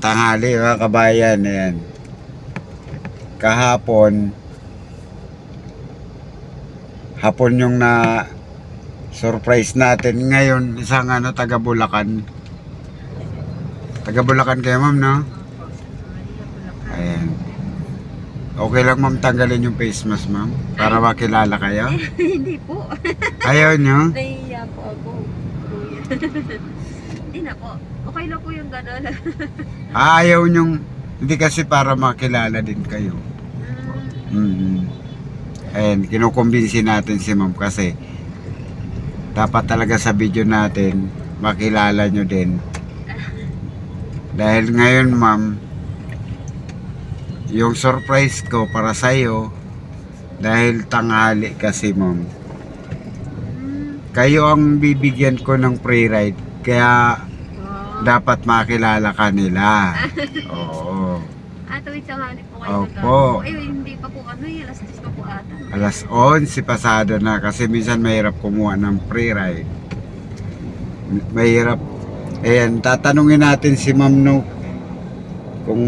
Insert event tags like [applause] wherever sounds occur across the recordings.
tanghali mga kabayan. Ayan. Kahapon, hapon yung na surprise natin. Ngayon, isang ano, taga Bulacan. Taga Bulacan kayo, ma'am, no? Ayan. Okay lang, ma'am, tanggalin yung face mask, ma'am. Para makilala kayo. [laughs] Hindi po. Ayaw nyo? Nahiya po ako. [laughs] Hindi na po. Okay lang po yung gano'n. [laughs] Ah, Ayaw nyong, hindi kasi para makilala din kayo. Mm, Mm. Ayan, kinukumbinsi natin si ma'am kasi dapat talaga sa video natin makilala nyo din. Dahil ngayon ma'am, yung surprise ko para sa'yo, dahil tanghali kasi ma'am, mm, kayo ang bibigyan ko ng free ride, kaya. Dapat makilala ka nila. [laughs] Oo. Ah, tuwid tanghali po kayo Opo. nagkakaroon. Eh, hindi pa po ano, eh, alas 10 pa po ata. Alas 11 pasado na kasi minsan mahirap kumuha ng free ride. Mahirap. Ayan, tatanungin natin si Ma'am No kung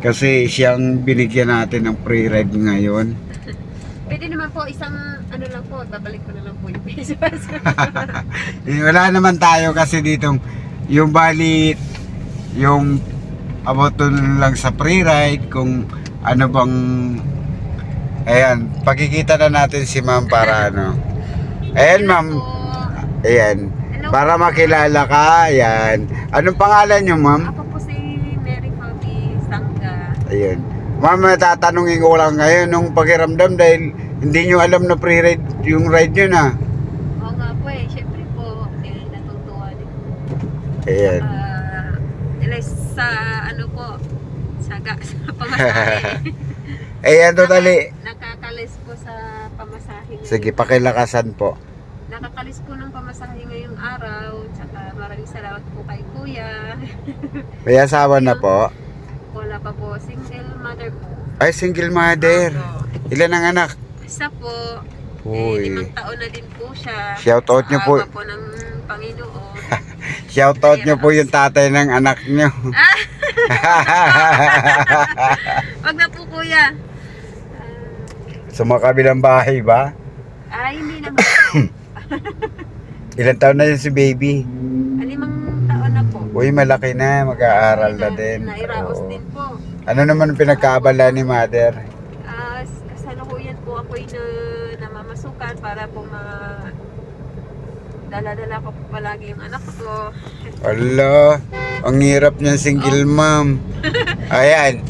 kasi siyang binigyan natin ng free ride ngayon. [laughs] Pwede naman po, isang ano lang po, babalik ko na lang po yung [laughs] pesos. Eh, wala naman tayo kasi ditong yung bali yung about dun lang sa free ride kung ano bang ayan pakikita na natin si ma'am para [laughs] ano. Ayan ma'am. Ayan. Para makilala ka ayan. Anong pangalan niyo ma'am? Ako po si Mary Fabi Sangga. ayan. Ma'am tatanungin ko lang ngayon nung pakiramdam dahil hindi nyo alam na free ride yung ride nyo na Oo nga po eh, syempre po, eh, natutuwa din. Ayan uh, sa ano po, sa, ga, [laughs] sa pamasahe. [laughs] ayan totally Nakakalis po sa pamasahe. ngayon. sige pakilakasan po Nakakalis po ng pamasahe ngayong araw. Tsaka maraming salamat po kay Kuya. [laughs] may asawa na po Wala pa po, single mother po. Ay, single mother. Opo. Ilan ang anak? Isa po, eh, Uy. limang taon na din po siya. Shout out niyo po. Po ng Panginoon. [laughs] Shout out niyo po yung tatay ng anak niyo. [laughs] Wag na po kuya. Sa mga kabilang bahay ba? Ay, hindi naman. [coughs] Ilan taon na yun si baby? Alimang taon na po. Uy, malaki na. Mag-aaral na din. Nairaos Oo. din po. Ano naman ang pinagkaabala ni mother? S- kasalukuyan po ako'y na, namamasukan para po ma dala-dala ko po palagi yung anak ko. Ala, ang hirap niyan single mom. Ayan.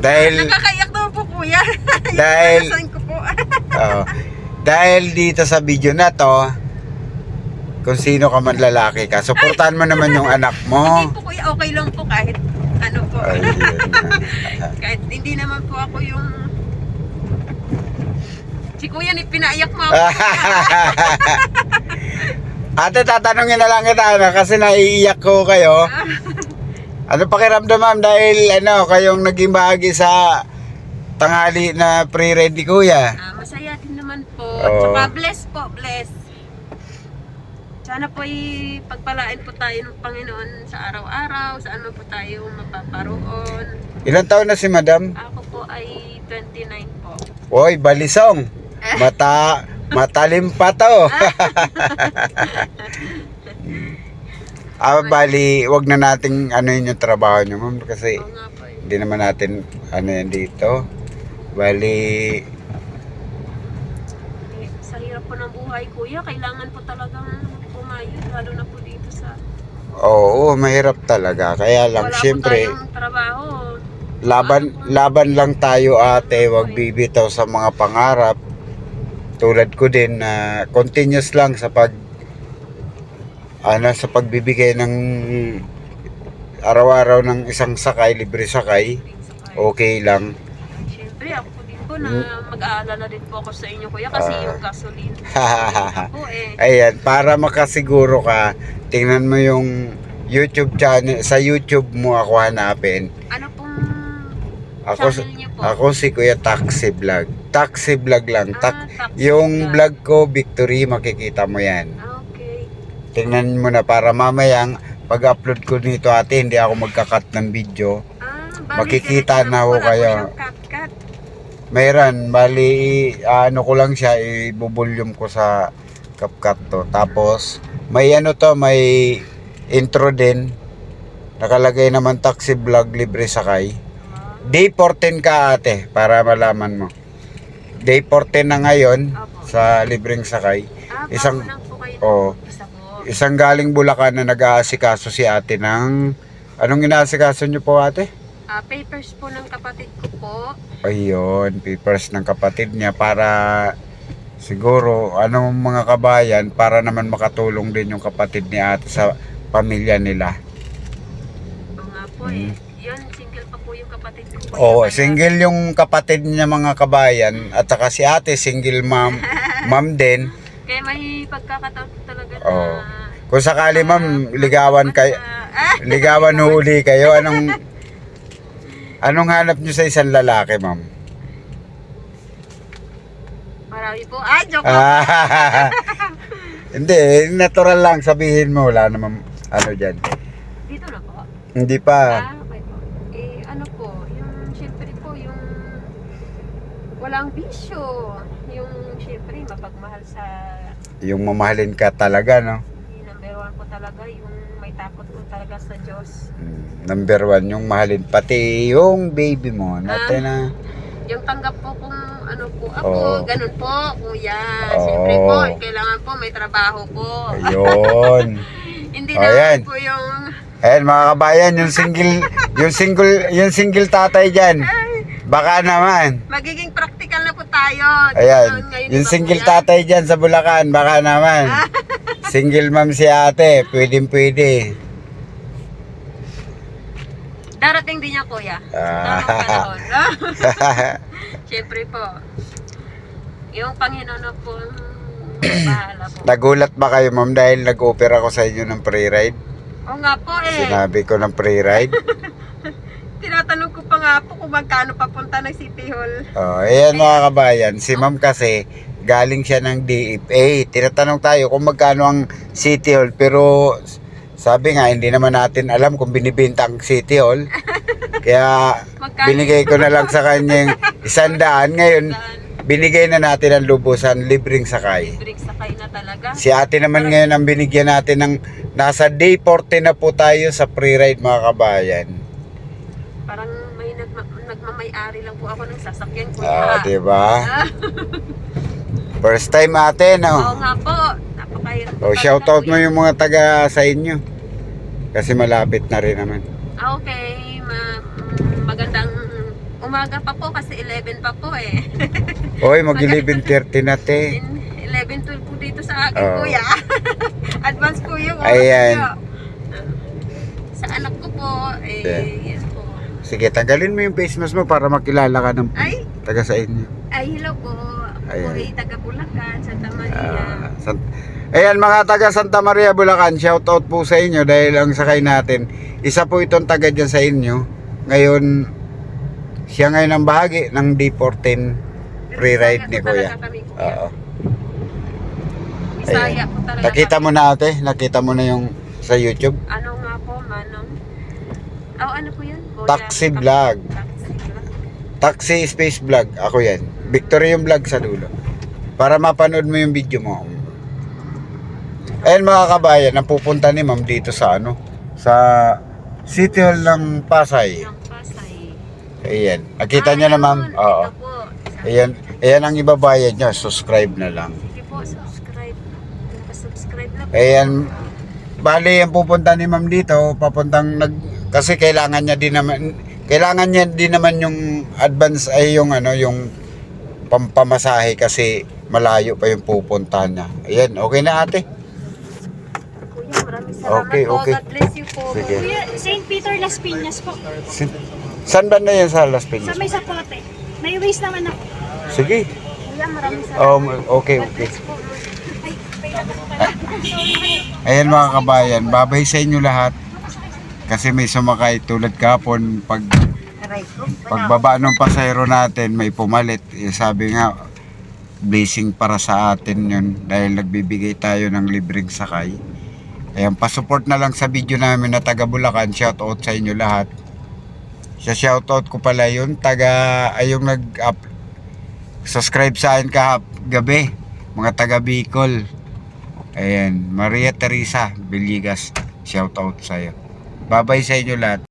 Dahil, Nakakaiyak naman po kuya. [laughs] dahil, ko po? [laughs] Oo. dahil dito sa video na to, kung sino ka man lalaki ka, suportahan mo naman yung anak mo. Hindi po kuya, okay lang po kahit ano po. Ayun [laughs] kahit hindi naman po ako yung Si kuya, ni pinaiyak mo ako. Ate, tatanungin na lang kita ano, kasi naiiyak ko kayo. [laughs] Ano pakiramdam ma'am dahil ano, kayong naging bahagi sa tanghali na pre-read ni Kuya? Ah, masaya din naman po. Oo. Tsaka bless po, bless. Sana po ay pagpalain po tayo ng Panginoon sa araw-araw, sa ano po tayo mapaparoon. Ilang taon na si madam? Ako po ay 29 po. Hoy, balisong. Mata, [laughs] matalim pa to. [laughs] ah, bali, wag na nating ano yun yung trabaho nyo ma'am kasi eh. hindi naman natin ano yan dito. Bali, Sa hirap po ng buhay, kuya, kailangan po talagang pumayod, lalo na po dito sa... oo, mahirap talaga. Kaya lang, Wala tayong trabaho. laban laban lang tayo ate wag bibitaw sa mga pangarap tulad ko din na continuous lang sa pag ano sa pagbibigay ng araw-araw ng isang sakay libre sakay okay lang Siyempre, ako din po na mag-aalala din po ako sa inyo, kuya, Hmm. kasi Ah. yung gasoline [laughs] po eh. ayan para makasiguro ka tingnan mo yung YouTube channel sa YouTube mo ako hanapin Ano pong ako channel niyo po? ako si Kuya Taxi Vlog Taxi Vlog lang Ah, Tak Yung vlog ko, Victory, makikita mo yan. Ah, okay. Tingnan mo na para mamayang pag-upload ko nito ate, hindi ako magkakat ng video. Ah, bali, Makikita na pala kayo. Mayroon, bali, ano ko lang siya, ibubulyum ko sa CapCut to. Tapos, may ano to, may intro din. Nakalagay naman taxi vlog libre sakay. Day 14 ka ate, para malaman mo. Day 14 na ngayon Opo. sa libreng sakay. Ah, Isang- lang po kayo oo. isa po. Isang galing Bulacan na nag-aasikaso si ate ng... Anong inaasikaso niyo po ate? Ah, papers po ng kapatid ko po. Ayun, papers ng kapatid niya para siguro anong mga kabayan para naman makatulong din yung kapatid ni ate sa pamilya nila. Oo nga po Hmm. eh. Yun, single pa po yung kapatid ko. Oo, Kaya- single yung kapatid niya mga kabayan at saka si ate single mom, [laughs] mom din. Kaya may pagkakataon talaga na... Oo. Kung sakali ma'am, ligawan kayo, Ah, ligawan [laughs] huli kayo, [laughs] anong anong hanap niyo sa isang lalaki, ma'am? marami po. Ah, joke. Ah, hindi, natural lang sabihin mo, wala namang ano dyan. Dito na po. Hindi pa. Ah, okay po. Eh, ano po, yung syempre po, yung walang bisyo. Yung syempre, mapagmahal sa Yung mamahalin ka talaga, no? yung number one po talaga, yung may takot po talaga sa Diyos. Mm, Number one, yung mahalin. Pati yung baby mo. Natin na. Yung tanggap po kung ano po ako, Oo. ganun po, kuya. Oo. Syempre po, kailangan po may trabaho po. Ayun. [laughs] Hindi Oh, na yan. po yung Ayan mga kabayan, yung single, yung single, yung single tatay dyan. Baka naman. magiging practical na po tayo. Ayan, Ngayon, yung single tatay dyan sa Bulacan, baka naman. [laughs] Single mom si ate, pwedeng pwede. Darating din niya, kuya. Ah. Panahon. [laughs] [laughs] Siyempre po. Yung Panginoon na po [clears throat] bahala po. Nagulat ba kayo ma'am dahil nag-offer ako sa inyo ng free ride? Oo nga po eh. Sinabi ko ng free ride. Tinatanong ko nga po kung magkano papunta ng City Hall. Oh, ayan mga kabayan, si ma'am kasi galing siya ng DFA. Tinatanong tayo kung magkano ang City Hall pero sabi nga hindi naman natin alam kung binibenta ang City Hall. [laughs] Kaya Magkano? binigay ko na lang sa kanya yung [laughs] isang daan. Ngayon, binigay na natin ang lubusan, libreng sakay. Libreng sakay na talaga. Si ate naman ngayon ang binigyan natin ng nasa day 14 na po tayo sa free ride mga kabayan. Parang nagmamay-ari lang po ako ng sasakyan ko. Ah, di ba? [laughs] First time ate, Oo no? nga po. Napakahirap. O, talaga, shoutout mo kuya. yung mga taga sa inyo. Kasi malapit na rin naman. Ah, Okay. Ma- mm, magandang umaga pa po kasi 11 pa po eh. [laughs] Oy, mag 11.30 na te. 11, 12 po dito sa akin, Oo. kuya. [laughs] Advance po yung oras Ayan. niyo. Sa anak ko po, eh, Yeah. Sige, tanggalin mo yung face mask mo para makilala ka ng Ay, taga sa inyo. ay, hello po. Ako Ayan. ay taga Bulacan, Santa Maria. Ah, Sant- Ayan mga taga Santa Maria Bulacan, shoutout po sa inyo dahil ang sakay natin, isa po itong taga dyan sa inyo. Ngayon, siya ngayon ang bahagi ng D14 free ride ni Kuya. Oo. Talaga Nakita mo na ate? Nakita mo na yung sa YouTube? Ano nga po, manong? Oh, ano po yun? Kuya? Taxi vlog. Taxi Space Vlog. Ako yan. Victory yung vlog sa dulo. Para mapanood mo yung video mo. Ayan mga kabayan, napupunta ni ma'am dito sa ano? Sa City Hall ng Pasay. Ng Pasay. Ayan. Nakita Ah, niyo na ma'am? Oo. Ayan. Ayan ang ibabayad niya. Subscribe na lang. Sige po, subscribe. Subscribe na po. Ayan. Bali, ang pupunta ni ma'am dito, papuntang nag... Kasi kailangan niya din naman... Kailangan niya din naman yung advance ay yung ano, yung pampamasahe kasi malayo pa yung pupuntahan niya. Ayan, okay na ate. Kuya, maraming salamat Okay, po. okay. God bless you po. Sige. Kuya, St. Peter Las Piñas po. Sin- Saan ba na yan sa Las Sa Piñas? may sapote. May waste naman ako. Sige. Kuya, maraming salamat. Um, okay, okay. Ayan mga kabayan, babay sa inyo lahat. Kasi may sumakay tulad kapon pag pagbaba ng pasayro natin may pumalit. Eh, sabi nga blessing para sa atin yun dahil nagbibigay tayo ng libreng sakay. Ayan, pasupport na lang sa video namin na taga Bulacan. Shoutout sa inyo lahat. Sa shoutout ko pala yun, taga, ay yung nag-up, subscribe sa akin kahap gabi. Mga taga Bicol. Ayan, Maria Teresa Villegas. Shoutout sa'yo. Babay sa inyo lahat.